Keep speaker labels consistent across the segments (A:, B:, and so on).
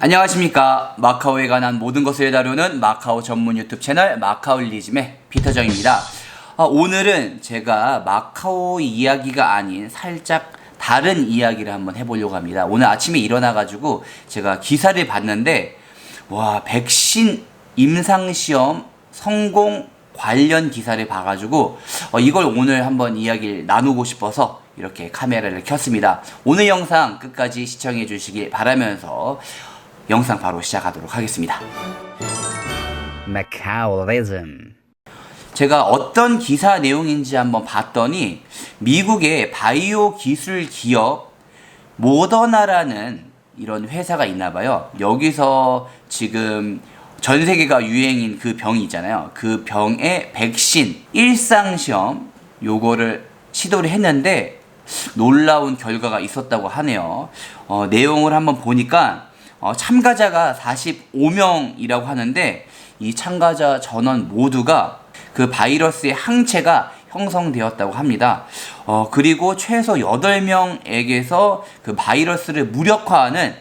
A: 안녕하십니까. 마카오에 관한 모든 것을 다루는 마카오 전문 유튜브 채널 마카오리즘의 피터정입니다. 아, 오늘은 제가 마카오 이야기가 아닌 살짝 다른 이야기를 한번 해보려고 합니다. 오늘 아침에 일어나가지고 제가 기사를 봤는데 와 백신 임상시험 성공 관련 기사를 봐가지고 어, 이걸 오늘 한번 이야기를 나누고 싶어서 이렇게 카메라를 켰습니다. 오늘 영상 끝까지 시청해 주시길 바라면서 영상 바로 시작하도록 하겠습니다.
B: Macaoism.
A: 제가 어떤 기사 내용인지 한번 봤더니 미국의 바이오 기술 기업 모더나라는 이런 회사가 있나 봐요. 여기서 지금 전 세계가 유행인 그 병이 있잖아요. 그 병의 백신 일상 시험 요거를 시도를 했는데 놀라운 결과가 있었다고 하네요. 어, 내용을 한번 보니까 어, 참가자가 45명이라고 하는데 이 참가자 전원 모두가 그 바이러스의 항체가 형성되었다고 합니다. 어, 그리고 최소 8명에게서 그 바이러스를 무력화하는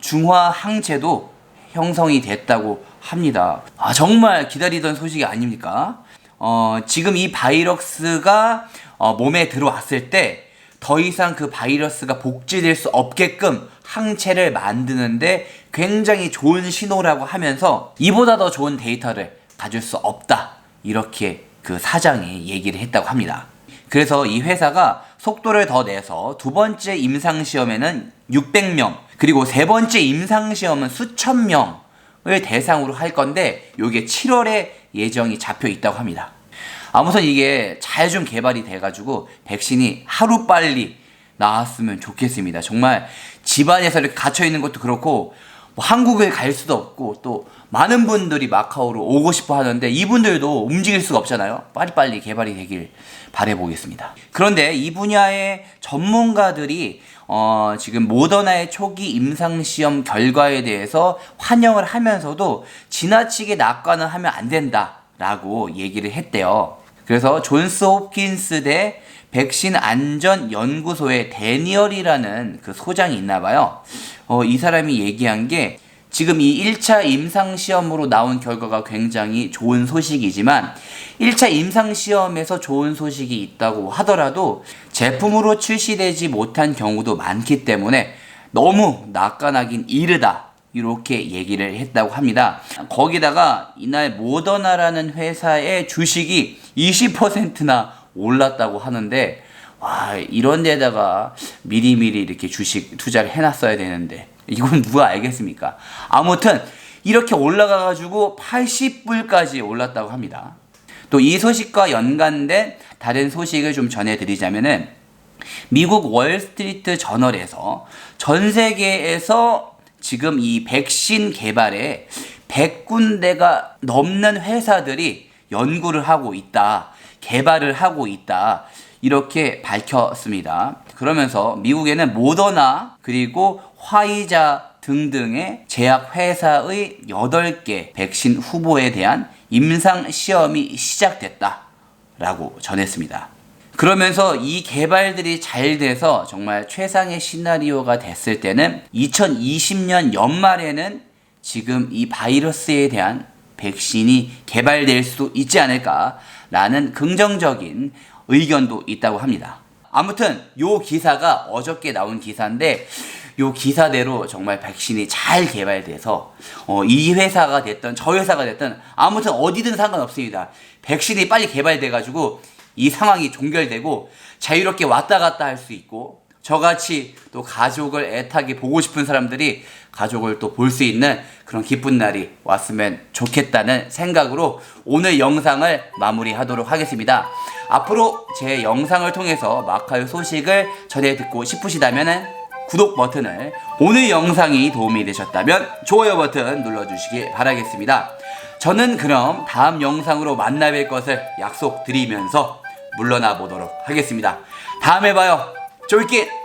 A: 중화 항체도 형성이 됐다고 합니다. 아, 정말 기다리던 소식이 아닙니까? 어, 지금 이 바이러스가 어, 몸에 들어왔을 때 더 이상 그 바이러스가 복제될 수 없게끔 항체를 만드는데 굉장히 좋은 신호라고 하면서 이보다 더 좋은 데이터를 가질 수 없다. 이렇게 그 사장이 얘기를 했다고 합니다. 그래서 이 회사가 속도를 더 내서 두 번째 임상시험에는 600명, 그리고 세 번째 임상시험은 수천 명을 대상으로 할 건데, 요게 7월에 예정이 잡혀 있다고 합니다. 아무튼 이게 잘 좀 개발이 돼가지고 백신이 하루 빨리 나왔으면 좋겠습니다. 정말 집안에서 이렇게 갇혀 있는 것도 그렇고 뭐 한국에 갈 수도 없고 또 많은 분들이 마카오로 오고 싶어 하는데 이분들도 움직일 수가 없잖아요. 빨리빨리 개발이 되길 바래보겠습니다. 그런데 이 분야의 전문가들이 어, 지금 모더나의 초기 임상시험 결과에 대해서 환영을 하면서도 지나치게 낙관을 하면 안 된다라고 얘기를 했대요. 그래서 존스 홉킨스 대 백신 안전 연구소의 데니얼이라는 그 소장이 있나 봐요. 어, 이 사람이 얘기한 게 지금 이 1차 임상 시험으로 나온 결과가 굉장히 좋은 소식이지만 1차 임상 시험에서 좋은 소식이 있다고 하더라도 제품으로 출시되지 못한 경우도 많기 때문에 너무 낙관하긴 이르다. 이렇게 얘기를 했다고 합니다. 거기다가 이날 모더나라는 회사의 주식이 20%나 올랐다고 하는데 와 이런 데다가 미리미리 이렇게 주식 투자를 해놨어야 되는데 이건 누가 알겠습니까? 아무튼 이렇게 올라가가지고 80불까지 올랐다고 합니다. 또 이 소식과 연관된 다른 소식을 좀 전해드리자면은 미국 월스트리트 저널에서 전 세계에서 지금 이 백신 개발에 100군데가 넘는 회사들이 연구를 하고 있다. 개발을 하고 있다. 이렇게 밝혔습니다. 그러면서 미국에는 모더나 그리고 화이자 등등의 제약 회사의 8개 백신 후보에 대한 임상 시험이 시작됐다 라고 전했습니다. 그러면서 이 개발들이 잘 돼서 정말 최상의 시나리오가 됐을 때는 2020년 연말에는 지금 이 바이러스에 대한 백신이 개발될 수 있지 않을까라는 긍정적인 의견도 있다고 합니다. 아무튼 요 기사가 어저께 나온 기사인데 요 기사대로 정말 백신이 잘 개발돼서 어, 이 회사가 됐던 저 회사가 됐던 아무튼 어디든 상관없습니다. 백신이 빨리 개발돼가지고 이 상황이 종결되고 자유롭게 왔다 갔다 할 수 있고 저같이 또 가족을 애타게 보고 싶은 사람들이 가족을 또 볼 수 있는 그런 기쁜 날이 왔으면 좋겠다는 생각으로 오늘 영상을 마무리하도록 하겠습니다. 앞으로 제 영상을 통해서 마카오 소식을 전해 듣고 싶으시다면 구독 버튼을 오늘 영상이 도움이 되셨다면 좋아요 버튼 눌러주시기 바라겠습니다. 저는 그럼 다음 영상으로 만나 뵐 것을 약속드리면서 물러나 보도록 하겠습니다. 다음에 봐요. 쫄깃!